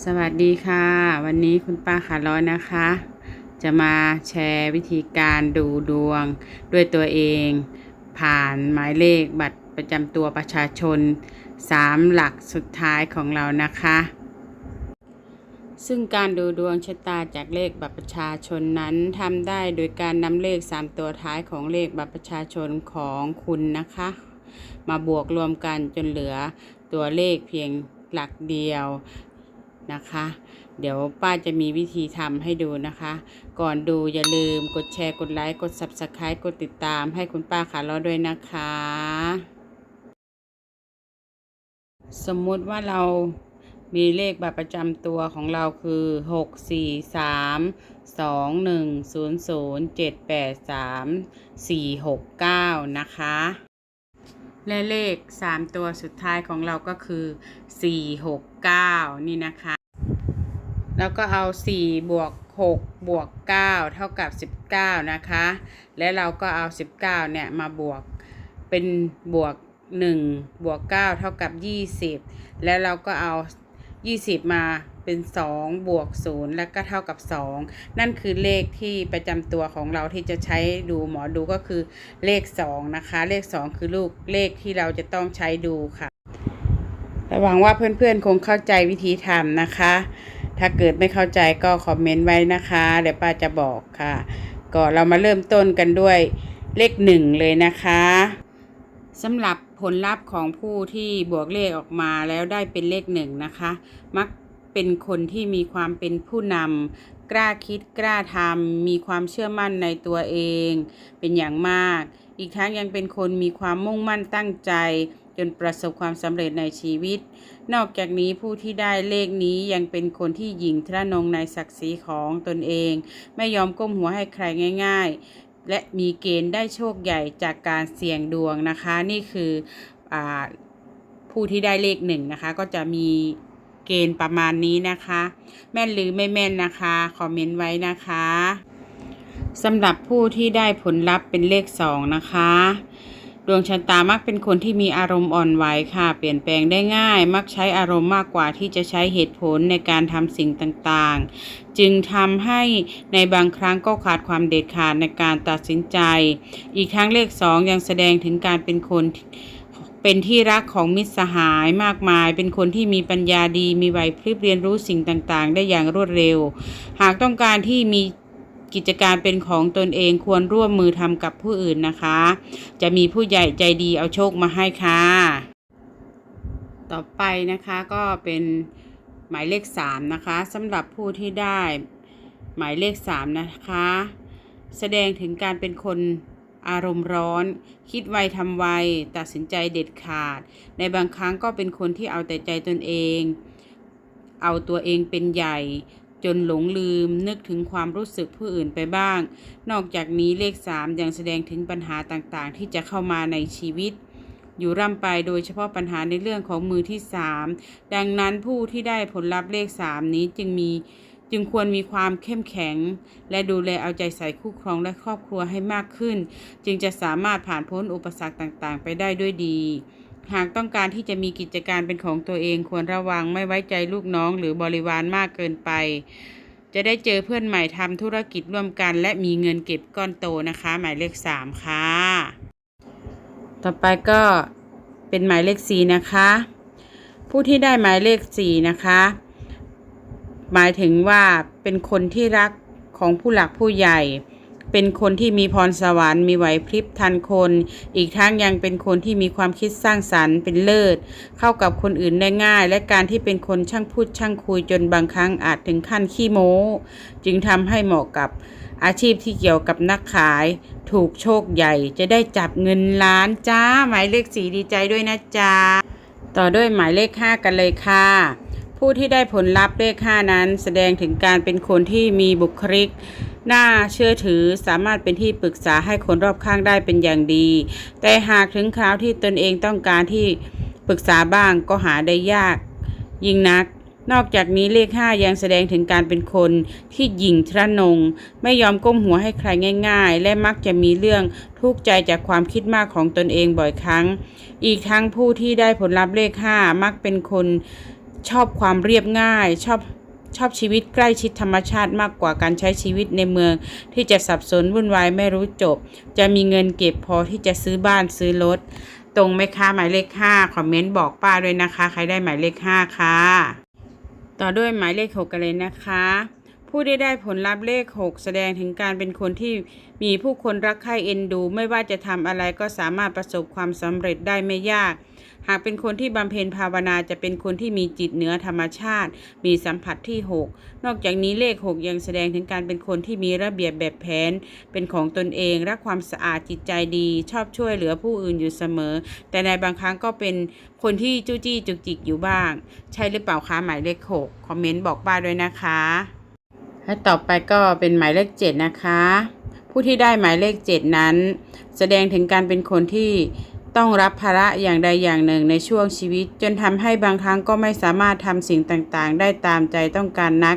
สวัสดีค่ะ วันนี้คุณป้าขาร้อยนะคะ จะมาแชร์วิธีการดูดวงด้วยตัวเอง ผ่านหมายเลขบัตรประจำตัวประชาชน 3 หลักสุดท้ายของเรานะคะ ซึ่งการดูดวงชะตาจากเลขบัตรประชาชนนั้นทำได้โดยการนำเลข 3 ตัวท้ายของเลขบัตรประชาชนของคุณนะคะ มาบวกรวมกันจนเหลือตัวเลขเพียงหลักเดียว นะคะ เดี๋ยวป้าจะมีวิธีทำให้ดูนะคะ ก่อนดูอย่าลืมกดแชร์กดไลค์กด Subscribe กดติดตามให้คุณป้าขาล้อด้วยนะคะ สมมุติว่าเรามีเลขบัตรประจำตัวของเราคือ 6 4 3 2 1 0 0 7 8 3 4 6 9 นะคะ และเลข 3 ตัวสุดท้ายของเราก็คือ 4 6 9 นี่นะคะ แล้วก็เอา 4 บวก 6 บวก 9 เท่ากับ 19 นะคะ และเราก็เอา 19 เนี่ย มาบวกเป็นบวก 1 บวก 9 เท่ากับ 20 แล้วเราก็เอา 20 มาเป็น 2 บวก 0 แล้วก็เท่ากับ 2 นั่นคือเลขที่ประจำตัวของเราที่จะใช้ดูหมอดูก็คือเลข 2 นะคะ เลข 2 คือลูกเลขที่เราจะต้องใช้ดูค่ะระหวังว่าเพื่อนๆคงเข้าใจวิธีทำนะคะ ถ้าเกิดไม่เข้าใจก็คอมเมนต์ไว้นะคะเดี๋ยวป้าจะบอกค่ะ ก็เรามาเริ่มต้นกันด้วยเลขหนึ่งเลยนะคะสำหรับผลลัพธ์ของผู้ที่บวกเลขออกมาแล้วได้เป็นเลขหนึ่งนะคะ มักเป็นคนที่มีความเป็นผู้นำกล้าคิดกล้าทำมีความเชื่อมั่นในตัวเอง เป็นอย่างมาก อีกทั้งยังเป็นคนมีความมุ่งมั่นตั้งใจ จนประสบความสำเร็จในชีวิต นอกจากนี้ผู้ที่ได้เลขนี้ยังเป็นคนที่หยิ่งทะนงในศักดิ์ศรีของตนเอง ไม่ยอมก้มหัวให้ใครง่าย ๆ และมีเกณฑ์ได้โชคใหญ่จากการเสี่ยงดวงนะคะ นี่คืออผู้ที่ได้เลขหนึ่งนะคะ ก็จะมีเกณฑ์ประมาณนี้นะคะ แม่นหรือไม่แม่นนะคะ คอมเมนต์ไว้นะคะสำหรับผู้ที่ได้ผลลัพธ์เป็นเลขสองนะคะ ดวงชะตามักเป็นคนที่มีอารมณ์อ่อนไหวค่ะ เปลี่ยนแปลงได้ง่าย มักใช้อารมณ์มากกว่าที่จะใช้เหตุผลในการทำสิ่งต่างๆ จึงทำให้ในบางครั้งก็ขาดความเด็ดขาดในการตัดสินใจ อีกทั้งเลขสองยังแสดงถึงการเป็นคนเป็นที่รักของมิตรสหายมากมาย เป็นคนที่มีปัญญาดี มีไหวพริบเรียนรู้สิ่งต่างๆ ได้อย่างรวดเร็ว หากต้องการที่มี กิจการเป็นของตนเองควรร่วมมือทำกับผู้อื่นนะคะ จะมีผู้ใหญ่ใจดีเอาโชคมาให้ค่ะ ต่อไปนะคะก็เป็นหมายเลข 3 นะคะสำหรับผู้ที่ได้หมายเลข 3 นะคะ แสดงถึงการเป็นคนอารมณ์ร้อน คิดไวทำไว ตัดสินใจเด็ดขาด ในบางครั้งก็เป็นคนที่เอาแต่ใจตนเอง เอาตัวเองเป็นใหญ่ จนหลงลืมนึกถึงความรู้สึกผู้อื่นไปบ้าง นอกจากนี้เลข 3 ยังแสดงถึงปัญหาต่างๆ ที่จะเข้ามาในชีวิต อยู่ร่ำไปโดยเฉพาะปัญหาในเรื่องของมือที่ 3 ดังนั้นผู้ที่ได้ผลลัพธ์เลข 3 นี้จึงมีจึงควรมีความเข้มแข็ง และดูแลเอาใจใส่คู่ครองและครอบครัวให้มากขึ้น จึงจะสามารถผ่านพ้นอุปสรรคต่างๆ ไปได้ด้วยดี หากต้องการที่จะมีกิจการเป็นของตัวเองควรระวังไม่ไว้ใจลูกน้องหรือบริวารมากเกินไป จะได้เจอเพื่อนใหม่ทำธุรกิจร่วมกัน และมีเงินเก็บก้อนโตนะคะ หมายเลข 3 ค่ะ ต่อไปก็เป็นหมายเลข 4 นะคะ ผู้ที่ได้หมายเลข 4 นะคะ หมายถึงว่าเป็นคนที่รักของผู้หลักผู้ใหญ่ เป็นคนที่มีพรสวรรค์มีไหวพริบทันคน อีกทั้งยังเป็นคนที่มีความคิดสร้างสรรค์เป็นเลิศ เข้ากับคนอื่นได้ง่าย และการที่เป็นคนช่างพูดช่างคุยจนบางครั้งอาจถึงขั้นขี้โม้ จึงทำให้เหมาะกับอาชีพที่เกี่ยวกับนักขาย ถูกโชคใหญ่ จะได้จับเงินล้านจ้า หมายเลขสีดีใจด้วยนะจ๊ะต่อด้วยหมายเลข 5 กันเลยค่ะผู้ที่ได้ผลลัพธ์เลข 5 นั้น แสดงถึงการเป็นคนที่มีบุคลิก น่าเชื่อถือสามารถเป็นที่ปรึกษาให้คนรอบข้างได้เป็นอย่างดี แต่หากถึงคราวที่ตนเองต้องการที่ปรึกษาบ้างก็หาได้ยากยิ่งนัก นอกจากนี้เลข5ยังแสดงถึงการเป็นคนที่หยิ่งทะนง ไม่ยอมก้มหัวให้ใครง่าย ๆ และมักจะมีเรื่องทุกข์ใจจากความคิดมากของตนเองบ่อยครั้ง อีกทั้งผู้ที่ได้ผลลัพธ์เลข5มักเป็นคนชอบความเรียบง่าย ชอบ ชอบชีวิตใกล้ชิดธรรมชาติมากกว่าการใช้ชีวิตในเมือง ที่จะสับสนวุ่นวายไม่รู้จบ จะมีเงินเก็บพอที่จะซื้อบ้านซื้อรถตรงไหมคะหมายเลข5คอมเมนต์บอกป้าด้วยนะคะ ใครได้หมายเลข5ค่ะ ต่อด้วยหมายเลข6กันเลยนะคะ ผู้ที่ได้ผลลัพธ์เลข 6 แสดงถึงการเป็นคนที่มีผู้คนรักใคร่เอ็นดู ไม่ว่าจะทำอะไรก็สามารถประสบความสำเร็จได้ไม่ยาก หากเป็นคนที่บำเพ็ญภาวนาจะเป็นคนที่มีจิตเหนือธรรมชาติ มีสัมผัสที่ 6 นอกจากนี้เลข 6 ยังแสดงถึงการเป็นคนที่มีระเบียบแบบแผน เป็นของตนเอง รักความสะอาดจิตใจดี ชอบช่วยเหลือผู้อื่นอยู่เสมอ แต่ในบางครั้งก็เป็นคนที่จู้จี้จุกจิกอยู่บ้าง ใช่หรือเปล่าคะหมายเลข 6 คอมเมนต์บอกป้าด้วยนะคะ และต่อไปก็เป็นหมายเลข7นะคะ ผู้ที่ได้หมายเลข7นั้น แสดงถึงการเป็นคนที่ต้องรับภาระอย่างใดอย่างหนึ่งในช่วงชีวิต จนทำให้บางครั้งก็ไม่สามารถทำสิ่งต่างๆ ได้ตามใจต้องการนัก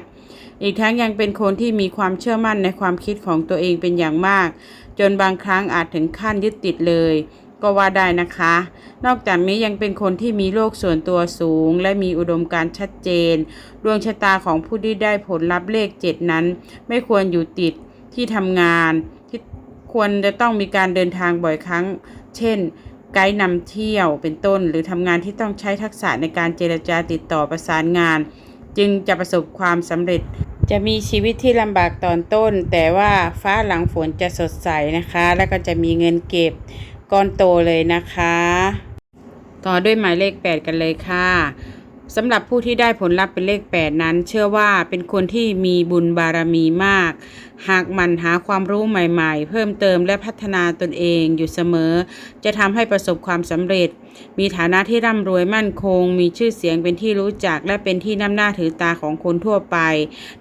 อีกทั้งยังเป็นคนที่มีความเชื่อมั่นในความคิดของตัวเองเป็นอย่างมาก จนบางครั้งอาจถึงขั้นยึดติดเลย ก็ว่าได้นะคะ นอกจากนี้ยังเป็นคนที่มีโลกส่วนตัวสูง และมีอุดมการณ์ชัดเจน ดวงชะตาของผู้ที่ได้ผลลัพธ์เลข 7 นั้น ไม่ควรอยู่ติดที่ทำงาน ที่ควรจะต้องมีการเดินทางบ่อยครั้ง เช่นไกด์นำเที่ยวเป็นต้น หรือทำงานที่ต้องใช้ทักษะในการเจรจาติดต่อประสานงาน จึงจะประสบความสำเร็จ จะมีชีวิตที่ลำบากตอนต้น แต่ว่าฟ้าหลังฝนจะสดใสนะคะ แล้วก็จะมีเงินเก็บ ก้อนโตเลยนะคะ ต่อด้วยหมายเลข 8 กันเลยค่ะสำหรับผู้ที่ได้ผลลัพธ์เป็นเลข 8 นั้น เชื่อว่าเป็นคนที่มีบุญบารมีมาก หากมันหาความรู้ใหม่ ๆ เพิ่มเติมและพัฒนาตนเองอยู่เสมอ จะทำให้ประสบความสำเร็จ มีฐานะที่ร่ำรวยมั่นคง มีชื่อเสียงเป็นที่รู้จัก และเป็นที่น้ำหน้าถือตาของคนทั่วไป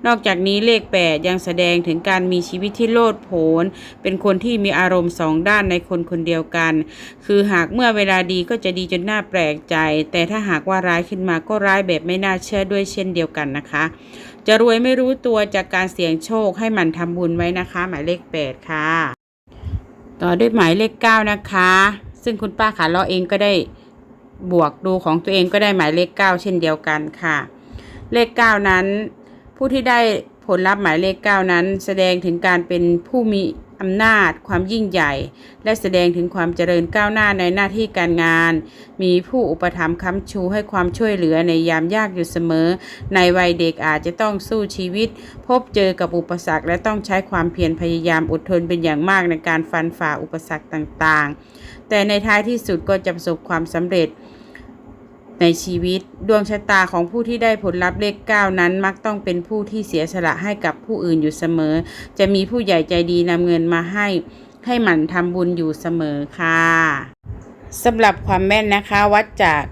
นอกจากนี้เลข 8 ยังแสดงถึงการมีชีวิตที่โลดโผน เป็นคนที่มีอารมณ์สองด้านในคนคนเดียวกัน คือหากเมื่อเวลาดีก็จะดีจนน่าแปลกใจ แต่ถ้าหากว่าร้ายขึ้นมาก็ร้ายแบบไม่น่าเชื่อด้วยเช่นเดียวกันนะคะ จะรวยไม่รู้ตัวจากการเสี่ยงโชคให้หมันทำบุญไว้นะคะ หมายเลข 8 ค่ะ ต่อด้วยหมายเลข 9 นะคะ ซึ่งคุณป้าขาเลาะเองก็ได้บวกดูของตัวเองก็ได้หมายเลข 9 เช่นเดียวกันค่ะ เลข 9 นั้น ผู้ที่ได้ผลลัพธ์หมายเลข 9 นั้น แสดงถึงการเป็นผู้มี อำนาจ ความยิ่งใหญ่ และแสดงถึงความเจริญก้าวหน้าในหน้าที่การงาน มีผู้อุปถัมภ์ค้ำชูให้ความช่วยเหลือในยามยากอยู่เสมอ ในวัยเด็กอาจจะต้องสู้ชีวิต พบเจอกับอุปสรรค และต้องใช้ความเพียรพยายามอดทนเป็นอย่างมากในการฟันฝ่าอุปสรรคต่างๆ แต่ในท้ายที่สุดก็จะประสบความสำเร็จ ในชีวิตดวงชะตาของผู้ที่ได้ผลลัพธ์เลข 9 นั้น มักต้องเป็นผู้ที่เสียสละให้กับผู้อื่นอยู่เสมอ จะมีผู้ใหญ่ใจดีนำเงินมาให้ ให้หมั่นทำบุญอยู่เสมอค่ะสำหรับความแม่นนะคะวัดจาก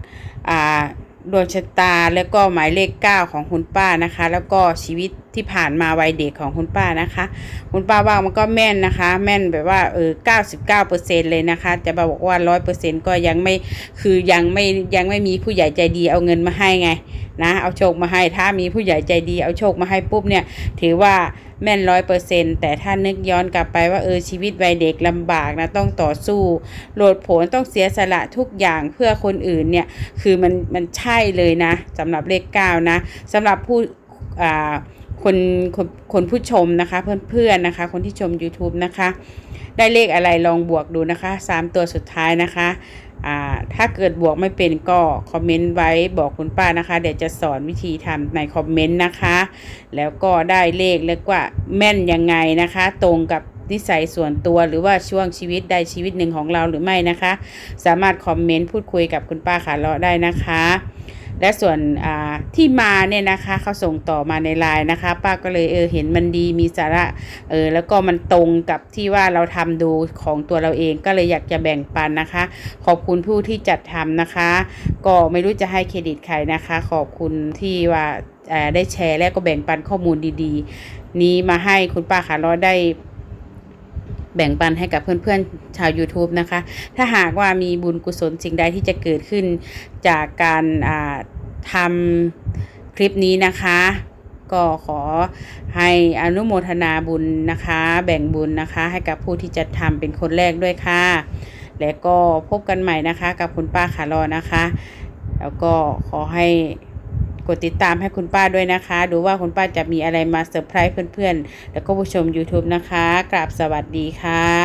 อ่า ดวงชะตาแล้วก็หมายเลข 9 ของคุณป้านะคะ แล้วก็ชีวิตที่ผ่านมาวัยเด็กของคุณป้านะคะ คุณป้าว่ามันก็แม่นนะคะ แม่นแบบว่าเออ99%เลยนะคะ จะบอกว่า100%ก็ยังไม่คือยังไม่ยังไม่มีผู้ใหญ่ใจดีเอาเงินมาให้ไงนะเอาโชคมาให้ถ้ามีผู้ใหญ่ใจดีเอาโชคมาให้ปุ๊บเนี่ยถือว่าแม่นร้อยเปอร์เซ็นแต่ถ้านึกย้อนกลับไปว่าเออชีวิตวัยเด็กลำบากนะต้องต่อสู้ โหลดผลต้องเสียสละทุกอย่างเพื่อคนอื่นเนี่ย คือมันมันใช่เลยนะสำหรับเลขเก้านะสำหรับผู้อ่าคนคนคนผู้ชมนะคะ เพื่อนๆนะคะ คนที่ชม YouTube นะคะ ได้เลขอะไรลองบวกดูนะคะ 3 ตัวสุดท้ายนะคะถ้าเกิดบวกไม่เป็นก็คอมเมนต์ไว้บอกคุณป้านะคะ เดี๋ยวจะสอนวิธีทำในคอมเมนต์นะคะ แล้วก็ได้เลขแล้วว่าแม่นยังไงนะคะ ตรงกับนิสัยส่วนตัวหรือว่าช่วงชีวิตใดชีวิตหนึ่งของเราหรือไม่นะคะ สามารถคอมเมนต์พูดคุยกับคุณป้าขาเลาะได้นะคะ และส่วนอ่า ที่มาเนี่ยนะคะเขาส่งต่อมาในไลน์นะคะ ป้าก็เลยเออเห็นมันดีมีสาระเออแล้วก็มันตรงกับที่ว่าเราทำดูของตัวเราเองก็เลยอยากจะแบ่งปันนะคะ ขอบคุณผู้ที่จัดทำนะคะ ก็ไม่รู้จะให้เครดิตใครนะคะ ขอบคุณที่ว่าออได้แชร์และก็แบ่งปันข้อมูลดีๆ นี้มาให้คุณป้าขาล้อได้แบ่งปันให้กับเพื่อนๆชาว YouTube นะคะ ถ้าหากว่ามีบุญกุศลสิ่งใดที่จะเกิดขึ้นจากการอ่า ทำคลิปนี้นะคะ ก็ขอให้อนุโมทนาบุญนะคะ แบ่งบุญนะคะ ให้กับผู้ที่จะทำเป็นคนแรกด้วยค่ะ และก็พบกันใหม่นะคะ กับคุณป้าขารอนะคะ แล้วก็ขอให้กดติดตามให้คุณป้าด้วยนะคะ ดูว่าคุณป้าจะมีอะไรมาเซอร์ไพรส์เพื่อนๆ แล้วก็ผู้ชม YouTube นะคะ กราบสวัสดีค่ะ